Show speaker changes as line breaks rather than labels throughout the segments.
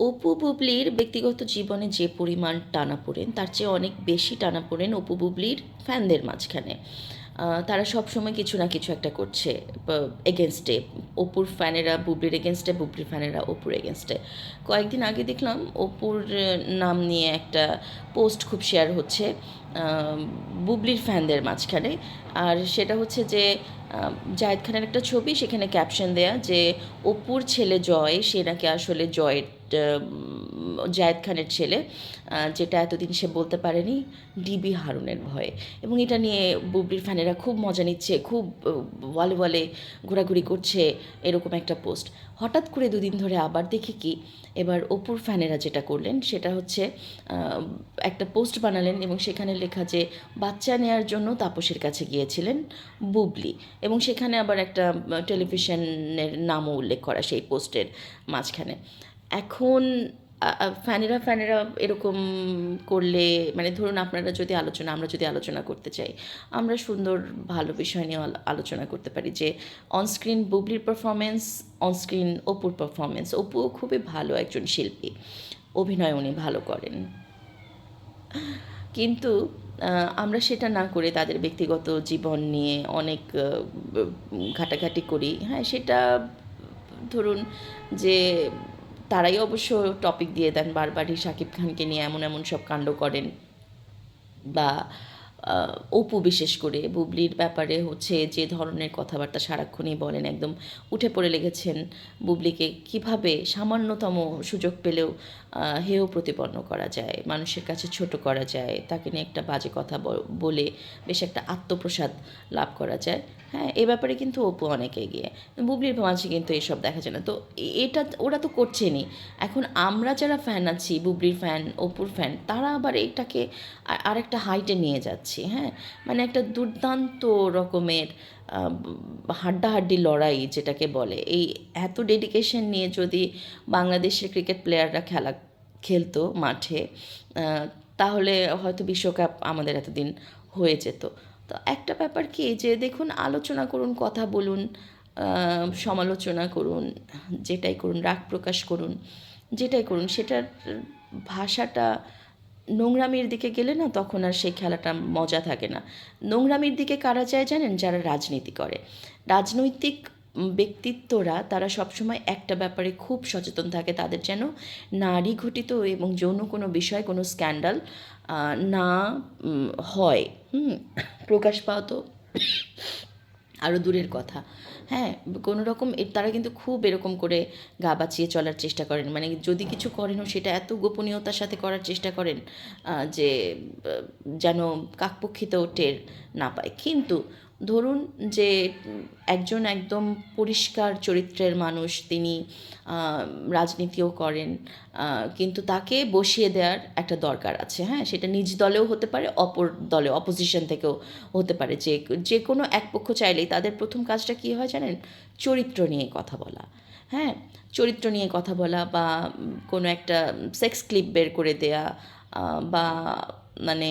অপু বুবলির ব্যক্তিগত জীবনে যে পরিমাণ টানা পড়েন, তার চেয়ে অনেক বেশি টানা পড়েন অপু বুবলির ফ্যানদের মাঝখানে। তারা সবসময় কিছু না কিছু একটা করছে এগেনস্টে অপুর ফ্যানেরা বুবলির এগেনস্টে বুবলির ফ্যানেরা অপুর এগেনস্টে কয়েকদিন আগে দেখলাম অপুর নাম নিয়ে একটা পোস্ট খুব শেয়ার হচ্ছে বুবলির ফ্যানদের মাঝখানে। আর সেটা হচ্ছে যে জায়দ খানের একটা ছবি, সেখানে ক্যাপশন দেয়া যে, অপুর ছেলে জয়, সে নাকি আসলে জয়ের জায়েদ খানের ছেলে যেটা এতদিন সে বলতে পারেনি, ডিবি হারুনের ভয়ে। এবং এটা নিয়ে বুবলির ফ্যানেরা খুব মজা নিচ্ছে, খুব ওয়ালে ওয়ালে ঘোরাঘুরি করছে এরকম একটা পোস্ট। হঠাৎ করে দুদিন ধরে আবার দেখি কি, এবার অপুর ফ্যানেরা যেটা করলেন, সেটা হচ্ছে একটা পোস্ট বানালেন এবং সেখানে লেখা যে, বাচ্চা নেয়ার জন্য তাপসের কাছে গিয়েছিলেন বুবলি। এবং সেখানে আবার একটা টেলিভিশনের নামও উল্লেখ করা সেই পোস্টের মাঝখানে। এখন ফ্যানেরা ফ্যানেরা এরকম করলে মানে ধরুন আপনারা যদি আলোচনা, আমরা যদি আলোচনা করতে চাই, আমরা সুন্দর, ভালো বিষয় নিয়ে আলোচনা করতে পারি যে অনস্ক্রিন বুবলির পারফরমেন্স অনস্ক্রিন অপুর পারফরমেন্স অপুও খুবই ভালো একজন শিল্পী। অভিনয় উনি ভালো করেন। কিন্তু আমরা সেটা না করে তাদের ব্যক্তিগত জীবন নিয়ে অনেক ঘাটাঘাটি করি। হ্যাঁ সেটা ধরুন যে তারাই অবশ্য টপিক দিয়ে দেন বারবারই শাকিব খানকে নিয়ে এমন এমন সব কাণ্ড করেন বা অপু বিশেষ করে, বুবলির ব্যাপারে হচ্ছে যে ধরনের কথাবার্তা সারাক্ষণই বলেন, একদম উঠে পড়ে লেগেছেন বুবলিকে। কীভাবে সামান্যতম সুযোগ পেলেও হেয় প্রতিপন্ন করা যায়, মানুষের কাছে ছোট করা যায়, তাকে নিয়ে একটা বাজে কথা বলে বেশ একটা আত্মপ্রসাদ লাভ করা যায়। হ্যাঁ এ ব্যাপারে কিন্তু অপু অনেক এগিয়ে। বুবলির মাঝে কিন্তু এসব দেখা যায় না। তো এটা ওরা তো করছেনই। এখন আমরা যারা ফ্যান আছি, বুবলির ফ্যান অপুর ফ্যান তারা আবার এটাকে আরেকটা হাইটে নিয়ে যাচ্ছি। হ্যাঁ? মানে একটা দুর্দান্ত রকমের হাড্ডাহাড্ডি লড়াই যেটাকে বলে। এই এত ডেডিকেশন নিয়ে যদি বাংলাদেশের ক্রিকেট প্লেয়াররা খেলা, খেলতো মাঠে তাহলে হয়তো বিশ্বকাপ আমাদের এতদিন হয়ে যেত। তো একটা ব্যাপার কি, যে দেখুন, আলোচনা করুন, কথা বলুন সমালোচনা করুন, যেটাই করুন, রাগ প্রকাশ করুন, যেটাই করুন, সেটার ভাষাটা নোংরামির দিকে গেলে না তখন আর সেই খেলাটা মজা থাকে না। নোংরামির দিকে কারা যায় জানেন? যারা রাজনীতি করে। রাজনৈতিক ব্যক্তিত্বরা, তারা সবসময় একটা ব্যাপারে খুব সচেতন থাকে তাদের যেন নারী ঘটিত এবং যৌন কোনো বিষয়, কোনো স্ক্যান্ডাল না হয়। হুম, প্রকাশ পাওয়া তো আরও দূরের কথা। হ্যাঁ কোনো রকম তারা কিন্তু খুব এরকম করে গা বাঁচিয়ে চলার চেষ্টা করেন। মানে যদি কিছু করেনও সেটা এত গোপনীয়তার সাথে করার চেষ্টা করেন যে যেন কাকপক্ষিতেও টের না পায়। কিন্তু ধরুন যে, একজন একদম পরিষ্কার চরিত্রের মানুষ, তিনি রাজনীতিও করেন কিন্তু তাকে বসিয়ে দেওয়ার একটা দরকার আছে। হ্যাঁ সেটা নিজ দলেও হতে পারে, অপর দলে অপোজিশন থেকেও হতে পারে। যে যে কোনো এক পক্ষ চাইলেই তাদের প্রথম কাজটা কী হয় জানেন? চরিত্র নিয়ে কথা বলা। হ্যাঁ? চরিত্র নিয়ে কথা বলা বা কোনো একটা সেক্স ক্লিপ বের করে দেয়া বা মানে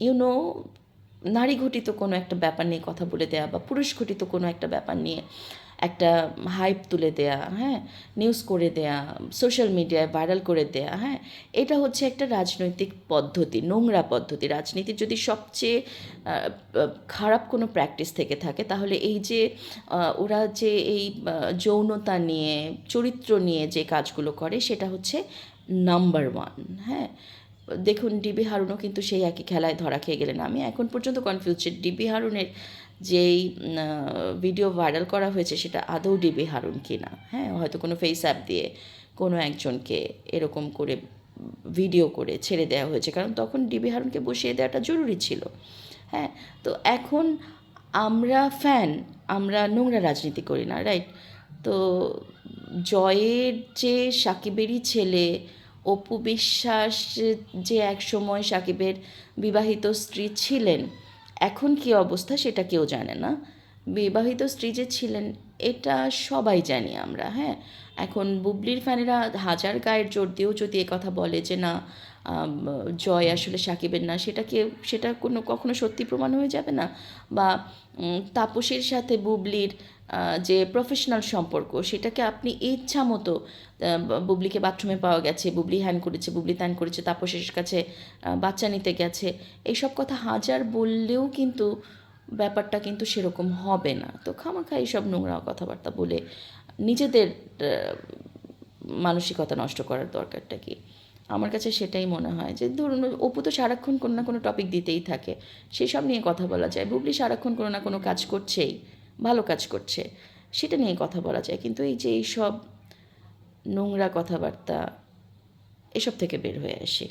ইউনো নারী ঘটিত কোনো একটা ব্যাপার নিয়ে কথা বলে দেয়া বা পুরুষ ঘটিত কোনো একটা ব্যাপার নিয়ে একটা হাইপ তুলে দেয়া হ্যাঁ? নিউজ করে দেয়া সোশ্যাল মিডিয়ায় ভাইরাল করে দেয়া হ্যাঁ? এটা হচ্ছে একটা রাজনৈতিক পদ্ধতি, নোংরা পদ্ধতি। রাজনীতির যদি সবচেয়ে খারাপ কোনো প্র্যাকটিস থেকে থাকে, তাহলে এই যে ওরা যে এই যৌনতা নিয়ে, চরিত্র নিয়ে যে কাজগুলো করে, সেটা হচ্ছে নাম্বার ওয়ান হ্যাঁ? দেখুন ডিবি হারুনও কিন্তু সেই একই খেলায় ধরা খেয়ে গেলেন। আমি এখন পর্যন্ত কনফিউজ ডিবি হারুনের যেই ভিডিও ভাইরাল করা হয়েছে সেটা আদৌ ডিবি হারুন কিনা? হ্যাঁ হয়তো কোনো ফেস অ্যাপ দিয়ে কোনো একজনকে এরকম করে ভিডিও করে ছেড়ে দেওয়া হয়েছে। কারণ তখন ডিবি হারুনকে বসিয়ে দেওয়াটা জরুরি ছিল। হ্যাঁ তো এখন আমরা ফ্যান আমরা নোংরা রাজনীতি করি না রাইট তো জয়ের যে সাকিবেরই ছেলে, অপু বিশ্বাস যে এক সময় সাকিবের বিবাহিত স্ত্রী ছিলেন এখন কি অবস্থা সেটা কেউ জানে না। বিবাহিত স্ত্রী যে ছিলেন, এটা সবাই জানি আমরা হ্যাঁ? এখন বুবলির ফ্যানেরা হাজার গায়ের জোর দিয়েও যদি কথা বলে যে না জয় আসলে সাকিবের না সেটাকে সেটা কোনো কখনো সত্যি প্রমাণ হয়ে যাবে না? বা তাপসের সাথে বুবলির যে প্রফেশনাল সম্পর্ক, সেটাকে আপনি ইচ্ছা মতো বুবলিকে বাথরুমে পাওয়া গেছে, বুবলি হ্যান করেছে, বুবলি ত্যান করেছে তাপসের কাছে বাচ্চা নিতে গেছে, এইসব কথা হাজার বললেও কিন্তু ব্যাপারটা কিন্তু সেরকম হবে না। তো খামাখা এইসব নোংরা কথাবার্তা বলে নিজেদের মানসিকতা নষ্ট করার দরকারটা কি? আমার কাছে সেটাই মনে হয় যে, ধরুন অপু তো সারাক্ষণ কোনো না কোনো টপিক দিতেই থাকে সেই সব নিয়ে কথা বলা যায়। বুবলি সারাক্ষণ কোনো না কোনো কাজ করছেই। ভালো কাজ করছে। সেটা নিয়ে কথা বলা যায়। কিন্তু এই যে এইসব নোংরা কথাবার্তা, এসব থেকে বের হয়ে আসি।